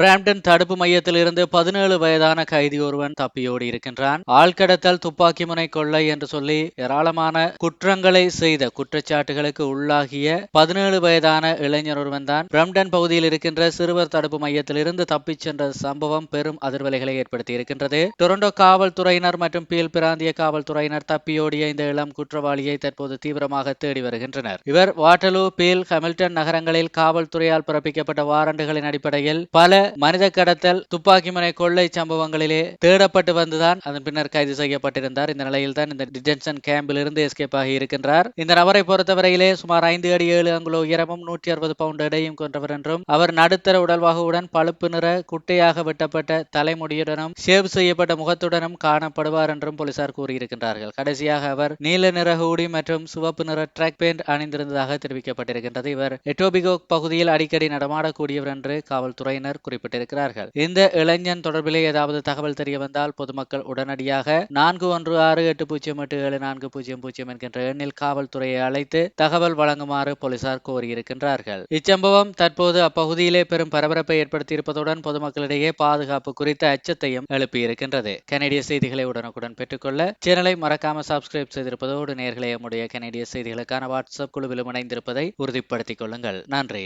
Brampton தடுப்பு மையத்தில் இருந்து பதினேழு வயதான கைதி ஒருவன் தப்பியோடி இருக்கின்றான். ஆழ்கடத்தல் துப்பாக்கி முனை கொள்ளை என்று சொல்லி ஏராளமான குற்றங்களை செய்த குற்றச்சாட்டுகளுக்கு உள்ளாகிய பதினேழு வயதான இளைஞர் ஒருவன் தான் பிரம்டன் பகுதியில் இருக்கின்ற சிறுவர் தடுப்பு மையத்தில் இருந்து தப்பிச் சென்ற சம்பவம் பெரும் அதிர்வலைகளை ஏற்படுத்தி இருக்கின்றது. டொரண்டோ காவல்துறையினர் மற்றும் பீல் பிராந்திய காவல்துறையினர் தப்பியோடிய இந்த இளம் குற்றவாளியை தற்போது தீவிரமாக தேடி வருகின்றனர். இவர் வாட்டலூ பீல் ஹமில்டன் நகரங்களில் காவல்துறையால் பிறப்பிக்கப்பட்ட வாரண்டுகளின் அடிப்படையில் பல மனித கடத்தல் துப்பாக்கி முனை கொள்ளை சம்பவங்களிலே தேடப்பட்டு வந்துதான் அதன் பின்னர் கைது செய்யப்பட்டிருந்தார். இந்த நிலையில் தான் இந்த டிடென்ஷன் கேம்பில் இருந்து எஸ்கேப் ஆகி இருக்கின்றார். இந்த நபரை பொறுத்தவரையிலே சுமார் ஐந்து அடி ஏழு அங்குல உயரமும் நூற்றி அறுபது பவுண்ட் எடையும் கொன்றவர் என்றும் அவர் நடுத்தர உடல்வாகுவுடன் பழுப்பு நிற குட்டையாக வெட்டப்பட்ட தலைமுடியுடனும் ஷேவ் செய்யப்பட்ட முகத்துடனும் காணப்படுவார் என்றும் போலீசார் கூறியிருக்கின்றார்கள். கடைசியாக அவர் நீல நிற ஹூடி மற்றும் சிவப்பு நிற ட்ராக் பேண்ட் அணிந்திருந்ததாக தெரிவிக்கப்பட்டிருக்கின்றது. இவர் எட்டோபிகோக் பகுதியில் அடிக்கடி நடமாடக்கூடியவர் என்று காவல்துறையினர் குறிப்பிட்டார் குறிப்பிட்டிருக்கிறார்கள். இந்த இளைஞன் தொடர்பிலே ஏதாவது தகவல் தெரிய வந்தால் பொதுமக்கள் உடனடியாக நான்கு ஒன்று ஆறு எட்டு பூஜ்ஜியம் எட்டு ஏழு நான்கு பூஜ்ஜியம் பூஜ்ஜியம் என்கின்ற எண்ணில் காவல்துறையை அழைத்து தகவல் வழங்குமாறு போலீசார் கோரியிருக்கின்றார்கள். இச்சம்பவம் தற்போது அப்பகுதியிலே பெரும் பரபரப்பை ஏற்படுத்தியிருப்பதுடன் பொதுமக்களிடையே பாதுகாப்பு குறித்த அச்சத்தையும் எழுப்பியிருக்கின்றது. கனடிய செய்திகளை உடனுக்குடன் பெற்றுக்கொள்ள சேனலை மறக்காம சப்ஸ்கிரைப் செய்திருப்பதோடு நேர்களை நம்முடைய கனடிய செய்திகளுக்கான வாட்ஸ்அப் குழுவிலும் இணைந்திருப்பதை உறுதிப்படுத்திக் கொள்ளுங்கள். நன்றி.